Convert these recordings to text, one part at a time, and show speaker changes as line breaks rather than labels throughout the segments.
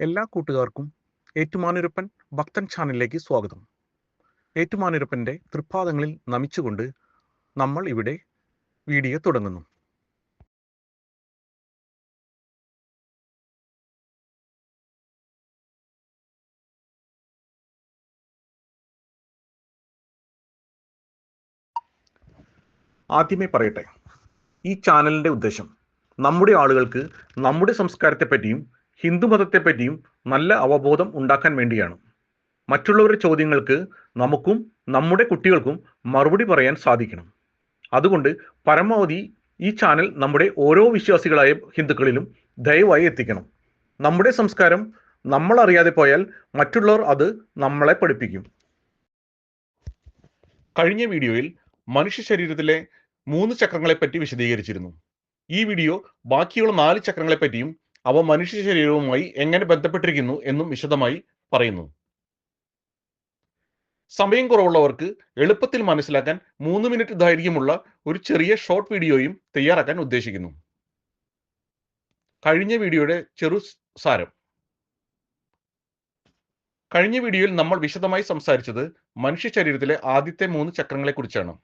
എല്ലാ കൂട്ടുകാർക്കും ഏറ്റുമാനൂരപ്പൻ ഭക്തൻ ചാനലിലേക്ക് സ്വാഗതം. ഏറ്റുമാനൂരപ്പന്റെ തൃപ്പാദങ്ങളിൽ നമിച്ചുകൊണ്ട് നമ്മൾ ഇവിടെ വീഡിയോ തുടങ്ങുന്നു. ആദ്യമേ പറയട്ടെ ഈ ചാനലിന്റെ ഉദ്ദേശം നമ്മുടെ ആളുകൾക്ക് നമ്മുടെ സംസ്കാരത്തെപ്പറ്റിയും ഹിന്ദുമതത്തെപ്പറ്റിയും നല്ല അവബോധം ഉണ്ടാക്കാൻ വേണ്ടിയാണ്. മറ്റുള്ളവരുടെ ചോദ്യങ്ങൾക്ക് നമുക്കും നമ്മുടെ കുട്ടികൾക്കും മറുപടി പറയാൻ സാധിക്കണം. അതുകൊണ്ട് പരമാവധി ഈ ചാനൽ നമ്മുടെ ഓരോ വിശ്വാസികളായ ഹിന്ദുക്കളിലും ദയവായി എത്തിക്കണം. നമ്മുടെ സംസ്കാരം നമ്മൾ അറിയാതെ പോയാൽ മറ്റുള്ളവർ അത് നമ്മളെ പഠിപ്പിക്കും. കഴിഞ്ഞ വീഡിയോയിൽ മനുഷ്യ ശരീരത്തിലെ മൂന്ന് ചക്രങ്ങളെപ്പറ്റി വിശദീകരിച്ചിരുന്നു. ഈ വീഡിയോ ബാക്കിയുള്ള നാല് ചക്രങ്ങളെപ്പറ്റിയും അവ മനുഷ്യ ശരീരവുമായി എങ്ങനെ ബന്ധപ്പെട്ടിരിക്കുന്നു എന്നും വിശദമായി പറയുന്നു. സമയം കുറവുള്ളവർക്ക് എളുപ്പത്തിൽ മനസ്സിലാക്കാൻ മൂന്ന് മിനിറ്റ് ദൈർഘ്യമുള്ള ഒരു ചെറിയ ഷോർട്ട് വീഡിയോയും തയ്യാറാക്കാൻ ഉദ്ദേശിക്കുന്നു. കഴിഞ്ഞ വീഡിയോയുടെ ചെറു സാരം. കഴിഞ്ഞ വീഡിയോയിൽ നമ്മൾ വിശദമായി സംസാരിച്ചത് മനുഷ്യ ശരീരത്തിലെ ആദ്യത്തെ മൂന്ന് ചക്രങ്ങളെക്കുറിച്ചാണ്.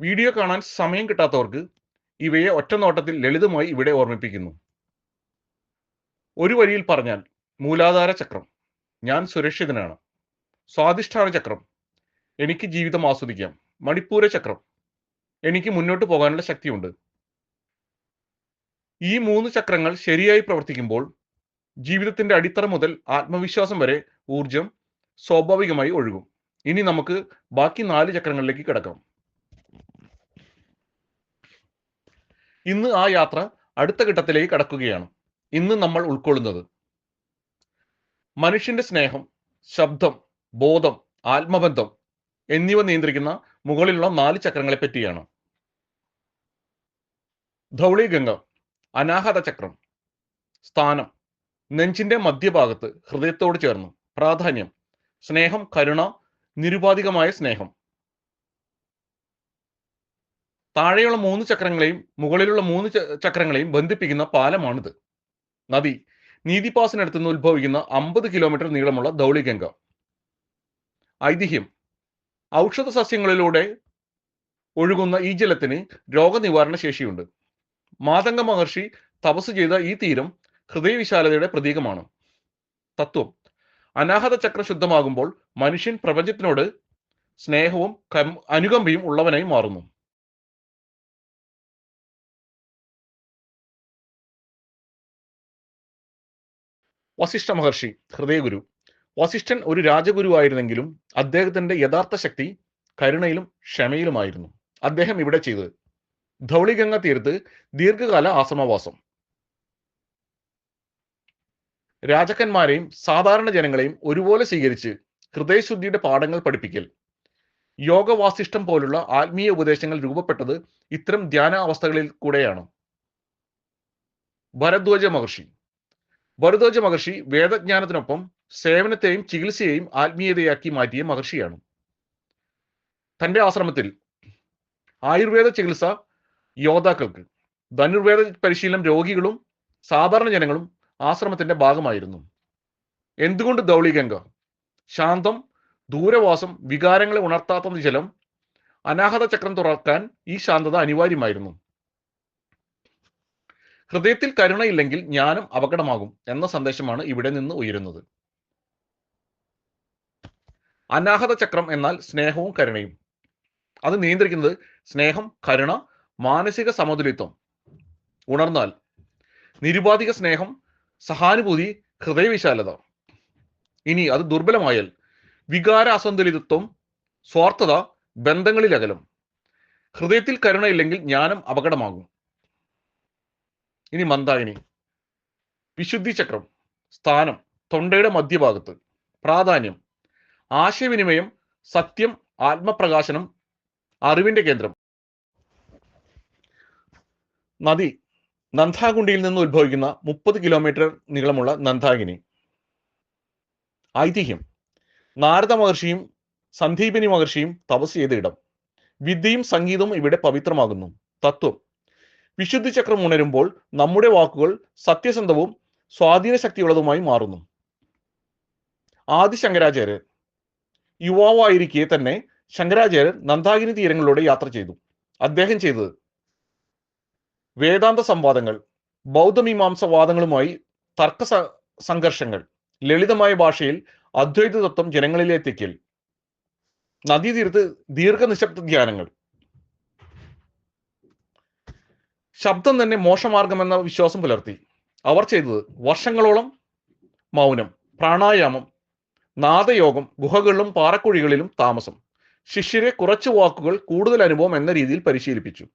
വീഡിയോ കാണാൻ സമയം കിട്ടാത്തവർക്ക് ഇവയെ ഒറ്റനോട്ടത്തിൽ ലളിതമായി ഇവിടെ ഓർമ്മിപ്പിക്കുന്നു. ഒരു വരിയിൽ പറഞ്ഞാൽ മൂലാധാര ചക്രം. ഞാൻ സുരക്ഷിതനാണ്. സ്വാധിഷ്ഠാന ചക്രം. എനിക്ക് ജീവിതം ആസ്വദിക്കാം. മണിപ്പൂര ചക്രം. എനിക്ക് മുന്നോട്ട് പോകാനുള്ള ശക്തിയുണ്ട്. ഈ മൂന്ന് ചക്രങ്ങൾ ശരിയായി പ്രവർത്തിക്കുമ്പോൾ ജീവിതത്തിന്റെ അടിത്തറ മുതൽ ആത്മവിശ്വാസം വരെ ഊർജം സ്വാഭാവികമായി ഒഴുകും. ഇനി നമുക്ക് ബാക്കി നാല് ചക്രങ്ങളിലേക്ക് കിടക്കാം. ഇന്ന് ആ യാത്ര അടുത്ത ഘട്ടത്തിലേക്ക് കടക്കുകയാണ്. ഇന്ന് നമ്മൾ ഉൾക്കൊള്ളുന്നത് മനുഷ്യന്റെ സ്നേഹം ശബ്ദം ബോധം ആത്മബന്ധം എന്നിവ നിയന്ത്രിക്കുന്ന മുകളിലുള്ള നാല് ചക്രങ്ങളെ പറ്റിയാണ്. ധൗളി ഗംഗ അനാഹത ചക്രം സ്ഥാനം നെഞ്ചിന്റെ മധ്യഭാഗത്ത് ഹൃദയത്തോട് ചേർന്നു പ്രാധാന്യം സ്നേഹം കരുണ നിരുപാധികമായ സ്നേഹം. താഴെയുള്ള മൂന്ന് ചക്രങ്ങളെയും മുകളിലുള്ള മൂന്ന് ചക്രങ്ങളെയും ബന്ധിപ്പിക്കുന്ന പാലമാണിത്. നദി. നീതിപാസിനടുത്ത് നിന്ന് ഉത്ഭവിക്കുന്ന അമ്പത് കിലോമീറ്റർ നീളമുള്ള ധൗളിഗംഗ ഐതിഹ്യം. ഔഷധ സസ്യങ്ങളിലൂടെ ഒഴുകുന്ന ഈ ജലത്തിന് രോഗനിവാരണ ശേഷിയുണ്ട്. മാതംഗ മഹർഷി തപസ് ചെയ്ത ഈ തീരം ഹൃദയവിശാലതയുടെ പ്രതീകമാണ്. തത്വം. അനാഹത ചക്ര ശുദ്ധമാകുമ്പോൾ മനുഷ്യൻ പ്രപഞ്ചത്തിനോട് സ്നേഹവും അനുകമ്പയും ഉള്ളവനായി മാറുന്നു. വസിഷ്ഠ മഹർഷി ഹൃദയഗുരു. വസിഷ്ഠൻ ഒരു രാജഗുരുവായിരുന്നെങ്കിലും അദ്ദേഹത്തിന്റെ യഥാർത്ഥ ശക്തി കരുണയിലും ക്ഷമയിലുമായിരുന്നു. അദ്ദേഹം ഇവിടെ ചെയ്തത് ധൗളിഗംഗ തീരത്ത് ദീർഘകാല ആശ്രമവാസം. രാജാക്കന്മാരെയും സാധാരണ ജനങ്ങളെയും ഒരുപോലെ സ്വീകരിച്ച് ഹൃദയശുദ്ധിയുടെ പാഠങ്ങൾ പഠിപ്പിക്കൽ. യോഗവാസിഷ്ടം പോലുള്ള ആത്മീയ ഉപദേശങ്ങൾ രൂപപ്പെട്ടത് ഇത്തരം ധ്യാന അവസ്ഥകളിൽ കൂടെയാണ്. ഭരദ്വാജ മഹർഷി. ഭരദ്വാജ മഹർഷി വേദജ്ഞാനത്തിനൊപ്പം സേവനത്തെയും ചികിത്സയെയും ആത്മീയതയാക്കി മാറ്റിയ മഹർഷിയാണ്. തന്റെ ആശ്രമത്തിൽ ആയുർവേദ ചികിത്സ യോദ്ധാക്കൾക്ക് ധനുർവേദ പരിശീലനം രോഗികളും സാധാരണ ജനങ്ങളും ആശ്രമത്തിന്റെ ഭാഗമായിരുന്നു. എന്തുകൊണ്ട് ധൗളിഗംഗ? ശാന്തം ദൂരവാസം വികാരങ്ങളെ ഉണർത്താത്ത ജലം അനാഹത ചക്രം തുറക്കാൻ ഈ ശാന്തത അനിവാര്യമായിരുന്നു. ഹൃദയത്തിൽ കരുണയില്ലെങ്കിൽ ജ്ഞാനം അപകടമാകും എന്ന സന്ദേശമാണ് ഇവിടെ നിന്ന് ഉയരുന്നത്. അനാഹത ചക്രം എന്നാൽ സ്നേഹവും കരുണയും. അത് നിയന്ത്രിക്കുന്നത് സ്നേഹം കരുണ മാനസിക സമതുലിത്വം. ഉണർന്നാൽ നിരുപാധിക സ്നേഹം സഹാനുഭൂതി ഹൃദയവിശാലത. ഇനി അത് ദുർബലമായാൽ വികാര അസന്തുലിതത്വം സ്വാർത്ഥത ബന്ധങ്ങളിലകലം. ഹൃദയത്തിൽ കരുണയില്ലെങ്കിൽ ജ്ഞാനം അപകടമാകും. ഇനി മന്ദാകിനി. വിശുദ്ധി ചക്രം സ്ഥാനം തൊണ്ടയുടെ മധ്യഭാഗത്ത് പ്രാധാന്യം ആശയവിനിമയം സത്യം ആത്മപ്രകാശനം അറിവിന്റെ കേന്ദ്രം. നദി നന്ദാകുണ്ടിയിൽ നിന്ന് ഉത്ഭവിക്കുന്ന മുപ്പത് കിലോമീറ്റർ നീളമുള്ള നന്ദാഗിനി. ഐതിഹ്യം നാരദ മഹർഷിയും സന്ദീപിനി മഹർഷിയും തപസ് ചെയ്ത ഇടം. വിദ്യയും സംഗീതവും ഇവിടെ പവിത്രമാകുന്നു. തത്വം വിശുദ്ധി ചക്രം ഉണരുമ്പോൾ നമ്മുടെ വാക്കുകൾ സത്യസന്ധവും സ്വാധീന ശക്തിയുള്ളതുമായി മാറുന്നു. ആദി ശങ്കരാചാര്യർ യുവാവായിരിക്കെ തന്നെ ശങ്കരാചാര്യർ നന്ദാകിനി തീരങ്ങളിലൂടെ യാത്ര ചെയ്തു. അദ്ദേഹം ചെയ്തത് വേദാന്ത സംവാദങ്ങൾ ബൗദ്ധമീമാംസ വാദങ്ങളുമായി തർക്ക സംഘർഷങ്ങൾ ലളിതമായ ഭാഷയിൽ അദ്വൈത തത്വം ജനങ്ങളിലെത്തിക്കൽ നദീതീരത്ത് ദീർഘനിശബ്ദ ധ്യാനങ്ങൾ ശബ്ദം തന്നെ മോശമാർഗമെന്ന വിശ്വാസം പുലർത്തി. അവർ ചെയ്തത് വർഷങ്ങളോളം മൗനം പ്രാണായാമം നാദയോഗം ഗുഹകളിലും പാറക്കുഴികളിലും താമസം. ശിഷ്യരെ കുറച്ച് വാക്കുകൾ കൂടുതൽ അനുഭവം എന്ന രീതിയിൽ പരിശീലിപ്പിച്ചു.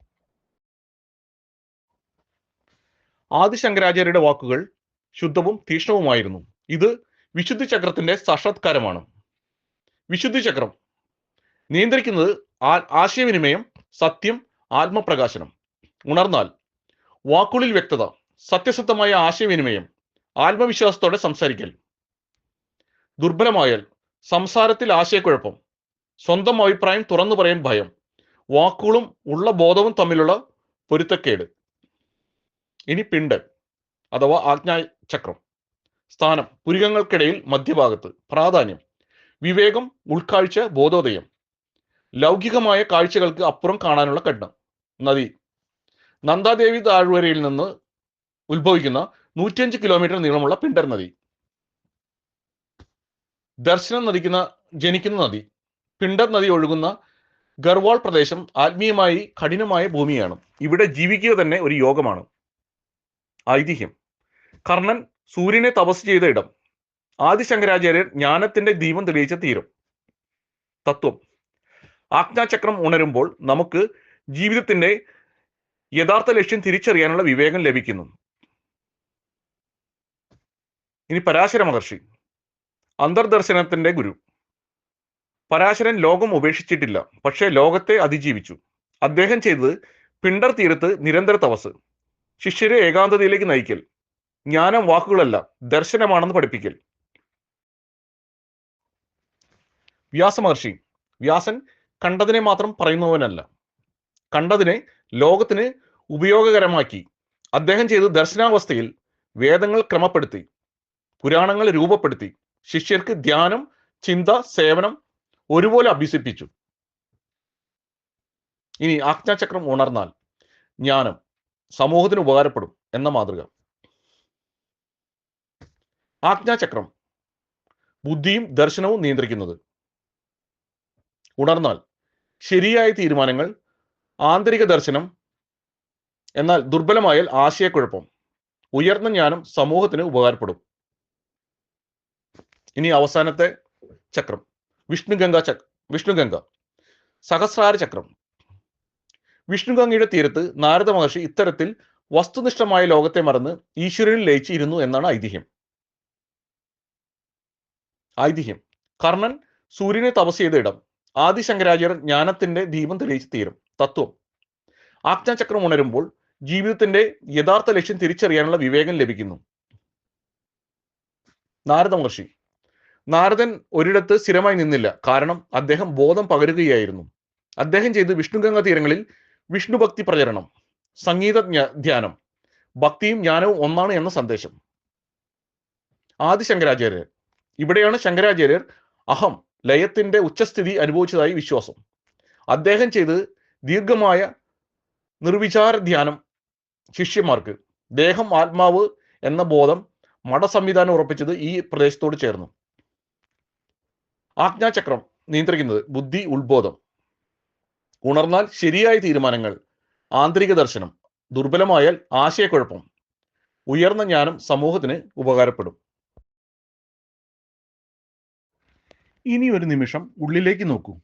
ആദിശങ്കരാചാര്യരുടെ വാക്കുകൾ ശുദ്ധവും തീക്ഷ്ണവുമായിരുന്നു ഇത് വിശുദ്ധി ചക്രത്തിന്റെ സാക്ഷാത്കാരമാണ്. വിശുദ്ധി ചക്രം നിയന്ത്രിക്കുന്നത് ആശയവിനിമയം സത്യം ആത്മപ്രകാശനം. ഉണർന്നാൽ വാക്കുകളിൽ വ്യക്തത സത്യസന്ധമായ ആശയവിനിമയം ആത്മവിശ്വാസത്തോടെ സംസാരിക്കൽ. ദുർബലമായാൽ സംസാരത്തിൽ ആശയക്കുഴപ്പം സ്വന്തം അഭിപ്രായം തുറന്നു പറയാൻ ഭയം വാക്കുകളും ഉള്ള ബോധവും തമ്മിലുള്ള പൊരുത്തക്കേട്. ഇനി പിണ്ട് അഥവാ ആജ്ഞാചക്രം സ്ഥാനം പുരികങ്ങൾക്കിടയിൽ മധ്യഭാഗത്ത് പ്രാധാന്യം വിവേകം ഉൾക്കാഴ്ച ബോധോദയം. ലൗകികമായ കാഴ്ചകൾക്ക് അപ്പുറം കാണാനുള്ള കണ്ണ് നദി നന്ദാദേവി താഴ്വരയിൽ നിന്ന് ഉത്ഭവിക്കുന്ന നൂറ്റിയഞ്ച് കിലോമീറ്റർ നീളമുള്ള പിണ്ടർ നദി. ദർശനം നദിക്കുന്ന ജനിക്കുന്ന നദി. പിണ്ടർ നദി ഒഴുകുന്ന ഗർവാൾ പ്രദേശം ആത്മീയമായി കഠിനമായ ഭൂമിയാണ്. ഇവിടെ ജീവിക്കുക തന്നെ ഒരു യോഗമാണ്. ഐതിഹ്യം. കർണൻ സൂര്യനെ തപസ് ചെയ്ത ഇടം. ആദിശങ്കരാചാര്യർ ജ്ഞാനത്തിന്റെ ദീപം തെളിയിച്ച തീരം. തത്വം. ആജ്ഞാചക്രം ഉണരുമ്പോൾ നമുക്ക് ജീവിതത്തിന്റെ യഥാർത്ഥ ലക്ഷ്യം തിരിച്ചറിയാനുള്ള വിവേകം ലഭിക്കുന്നു. ഇനി പരാശര മഹർഷി അന്തർദർശനത്തിന്റെ ഗുരു. പരാശരൻ ലോകം ഉപേക്ഷിച്ചിട്ടില്ല പക്ഷേ ലോകത്തെ അതിജീവിച്ചു. അദ്ദേഹം ചെയ്തത് പിണ്ടർ തീരത്ത് നിരന്തര തപസ് ശിഷ്യരെ ഏകാന്തതയിലേക്ക് നയിക്കൽ ജ്ഞാനം വാക്കുകളല്ല ദർശനമാണെന്ന് പഠിപ്പിക്കൽ. വ്യാസമഹർഷി വ്യാസൻ കണ്ടതിനെ മാത്രം പറയുന്നവനല്ല. കണ്ടതിനെ ലോകത്തിന് ഉപയോഗകരമാക്കി. അദ്ദേഹം ചെയ്ത് ദർശനാവസ്ഥയിൽ വേദങ്ങൾ ക്രമപ്പെടുത്തി പുരാണങ്ങൾ രൂപപ്പെടുത്തി ശിഷ്യർക്ക് ധ്യാനം ചിന്ത സേവനം ഒരുപോലെ അഭ്യസിപ്പിച്ചു. ഇനി ആജ്ഞാചക്രം ഉണർന്നാൽ ജ്ഞാനം സമൂഹത്തിന് ഉപകാരപ്പെടും എന്ന മാതൃക. ആജ്ഞാചക്രം ബുദ്ധിയും ദർശനവും നിയന്ത്രിക്കുന്നത്. ഉണർന്നാൽ ശരിയായ തീരുമാനങ്ങൾ ആന്തരിക ദർശനം എന്നാൽ ദുർബലമായാൽ ആശയക്കുഴപ്പം. ഉയർന്ന ജ്ഞാനം സമൂഹത്തിന് ഉപകാരപ്പെടും. ഇനി അവസാനത്തെ ചക്രം. വിഷ്ണുഗംഗ ചക്ര വിഷ്ണുഗംഗ. സഹസ്രാര ചക്രം. വിഷ്ണുഗംഗയുടെ തീരത്ത് നാരദ മഹർഷി ഇത്തരത്തിൽ വസ്തുനിഷ്ഠമായ ലോകത്തെ മറന്ന് ഈശ്വരനിൽ ലയിച്ചിരുന്നു എന്നാണ് ഐതിഹ്യം. ഐതിഹ്യം. കർണൻ സൂര്യനെ തപസ് ചെയ്ത ഇടം. ആദിശങ്കരാചാര്യർ ജ്ഞാനത്തിന്റെ ദീപം തെളിയിച്ച് തീരും. തത്വം. ആജ്ഞാചക്രം ഉണരുമ്പോൾ ജീവിതത്തിന്റെ യഥാർത്ഥ ലക്ഷ്യം തിരിച്ചറിയാനുള്ള വിവേകം ലഭിക്കുന്നു. നാരദ മഹർഷി നാരദൻ ഒരിടത്ത് സ്ഥിരമായി നിന്നില്ല. കാരണം അദ്ദേഹം ബോധം പകരുകയായിരുന്നു. അദ്ദേഹം ചെയ്ത് വിഷ്ണുഗംഗ തീരങ്ങളിൽ വിഷ്ണുഭക്തി പ്രചരണം സംഗീത ധ്യാനം ഭക്തിയും ജ്ഞാനവും ഒന്നാണ് എന്ന സന്ദേശം. ആദി ശങ്കരാചാര്യർ ഇവിടെയാണ് ശങ്കരാചാര്യർ അഹം ലയത്തിന്റെ ഉച്ചസ്ഥിതി അനുഭവിച്ചതായി വിശ്വാസം. അദ്ദേഹം ചെയ്ത് ദീർഘമായ നിർവിചാര ധ്യാനം ശിഷ്യന്മാർക്ക് ദേഹം ആത്മാവ് എന്ന ബോധം മഠ സംവിധാനം ഉറപ്പിച്ചത് ഈ പ്രദേശത്തോട് ചേർന്നു. ആജ്ഞാചക്രം നിയന്ത്രിക്കുന്നത് ബുദ്ധി ഉത്ബോധം. ഉണർന്നാൽ ശരിയായ തീരുമാനങ്ങൾ ആന്തരിക ദർശനം ദുർബലമായാൽ ആശയക്കുഴപ്പം ഉയർന്ന ജ്ഞാനം സമൂഹത്തിന് ഉപകാരപ്പെടും. ഇനി ഒരു നിമിഷം ഉള്ളിലേക്ക് നോക്കൂ.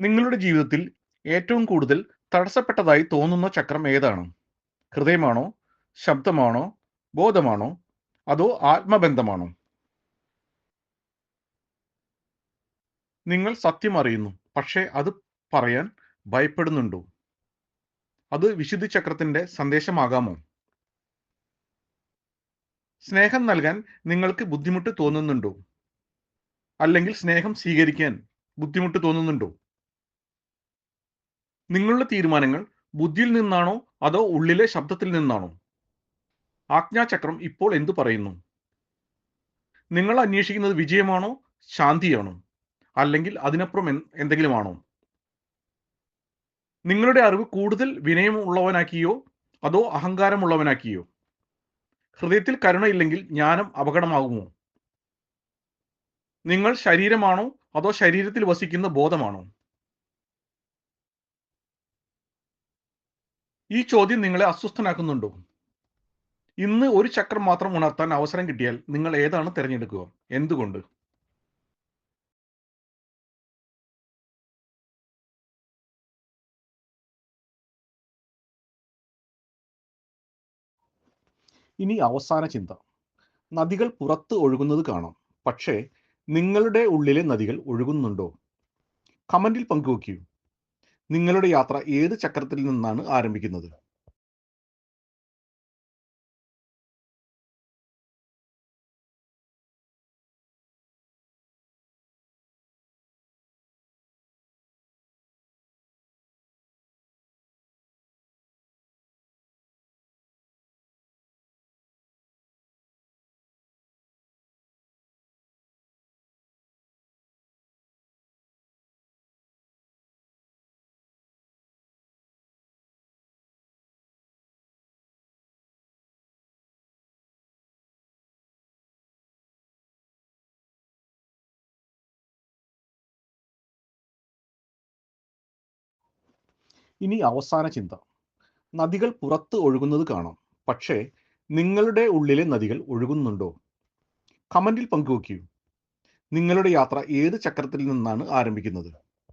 നിങ്ങളുടെ ജീവിതത്തിൽ ഏറ്റവും കൂടുതൽ തടസ്സപ്പെട്ടതായി തോന്നുന്ന ചക്രം ഏതാണ്? ഹൃദയമാണോ? ശബ്ദമാണോ? ബോധമാണോ? അതോ ആത്മബന്ധമാണോ? നിങ്ങൾ സത്യം അറിയുന്നു പക്ഷേ അത് പറയാൻ ഭയപ്പെടുന്നുണ്ടോ? അത് വിശുദ്ധി ചക്രത്തിന്റെ സന്ദേശമാകാമോ? സ്നേഹം നൽകാൻ നിങ്ങൾക്ക് ബുദ്ധിമുട്ട് തോന്നുന്നുണ്ടോ? അല്ലെങ്കിൽ സ്നേഹം സ്വീകരിക്കാൻ ബുദ്ധിമുട്ട് തോന്നുന്നുണ്ടോ? നിങ്ങളുടെ തീരുമാനങ്ങൾ ബുദ്ധിയിൽ നിന്നാണോ അതോ ഉള്ളിലെ ശബ്ദത്തിൽ നിന്നാണോ? ആജ്ഞാചക്രം ഇപ്പോൾ എന്തു പറയുന്നു? നിങ്ങൾ അന്വേഷിക്കുന്നത് വിജയമാണോ ശാന്തിയാണോ അല്ലെങ്കിൽ അതിനപ്പുറം എന്തെങ്കിലും ആണോ നിങ്ങളുടെ അറിവ് കൂടുതൽ വിനയമുള്ളവനാക്കിയോ അതോ അഹങ്കാരമുള്ളവനാക്കിയോ? ഹൃദയത്തിൽ കരുണയില്ലെങ്കിൽ ജ്ഞാനം അപകടമാകുമോ? നിങ്ങൾ ശരീരമാണോ അതോ ശരീരത്തിൽ വസിക്കുന്ന ബോധമാണോ? ഈ ചോദ്യം നിങ്ങളെ അസ്വസ്ഥനാക്കുന്നുണ്ടോ? ഇന്ന് ഒരു ചക്രം മാത്രം ഉണർത്താൻ അവസരം കിട്ടിയാൽ നിങ്ങൾ ഏതാണ് തിരഞ്ഞെടുക്കുക? എന്തുകൊണ്ട്? ഇനി അവസാന ചിന്ത. നദികൾ പുറത്ത് ഒഴുകുന്നത് കാണാം. പക്ഷേ നിങ്ങളുടെ ഉള്ളിലെ നദികൾ ഒഴുകുന്നുണ്ടോ? കമന്റിൽ പങ്കുവയ്ക്കൂ നിങ്ങളുടെ യാത്ര ഏത് ചക്രത്തിൽ നിന്നാണ് ആരംഭിക്കുന്നത്? ഇനി അവസാന ചിന്ത. നദികൾ പുറത്ത് ഒഴുകുന്നത് കാണാം. പക്ഷേ നിങ്ങളുടെ ഉള്ളിലെ നദികൾ ഒഴുകുന്നുണ്ടോ? കമന്റിൽ പങ്കുവയ്ക്കൂ. നിങ്ങളുടെ യാത്ര ഏത് ചക്രത്തിൽ നിന്നാണ് ആരംഭിക്കുന്നത്?